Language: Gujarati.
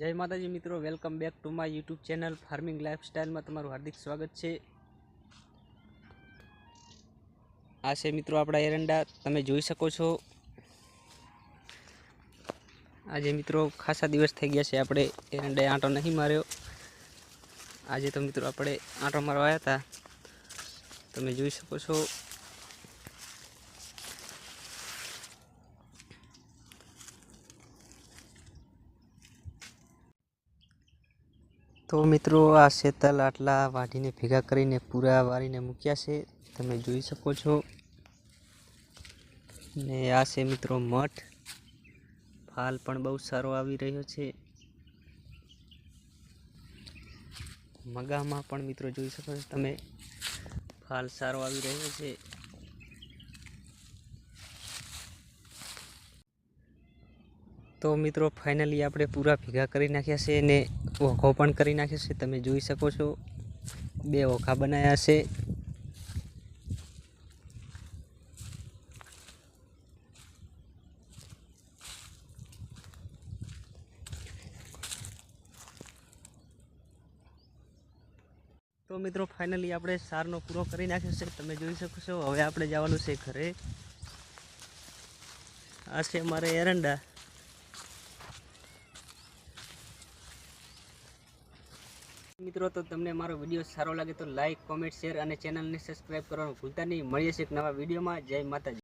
જય માતાજી મિત્રો welcome back to my YouTube channel farming લાઈફસ્ટાઈલમાં તમારું હાર્દિક સ્વાગત છે. આ છે મિત્રો આપણા એરંડા, તમે જોઈ શકો છો. આજે મિત્રો ખાસા દિવસ થઈ ગયા છે, આપણે એરંડાએ આંટો નહીં માર્યો. આજે તો મિત્રો આપણે આંટો મારવા આવ્યા હતા. તમે જોઈ શકો છો. તો મિત્રો આ શેતલ આટલા વાઢીને ભેગા કરીને પૂરા વારીને મૂક્યા છે. તમે જોઈ શકો છો. ને આ છે મિત્રો મઠ. ફાલ પણ બહુ સારો આવી રહ્યો છે. મગામાં પણ મિત્રો જોઈ શકો છો તમે. ફાલ સારો આવી રહ્યો છે. તો મિત્રો ફાઇનલી આપણે પૂરા ભેગા કરી નાખ્યા છે અને ઓખો પણ કરી નાખ્યો છે. તમે જોઈ શકો છો, બે ઓખા બનાવ્યા છે. તો મિત્રો ફાઇનલી આપણે સારનો પૂરો કરી નાખ્યો છે. તમે જોઈ શકો છો, હવે આપણે જવાનું છે ઘરે. આ છે અમારે એરંડા. મિત્રો, તો તમને મારો વીડિયો સારો લાગે તો લાઇક કોમેન્ટ શેર અને ચેનલને સબસ્ક્રાઈબ કરવાનું ભૂલતા નહીં. મળીએ છીએ એક નવા વિડીયોમાં. જય માતાજી.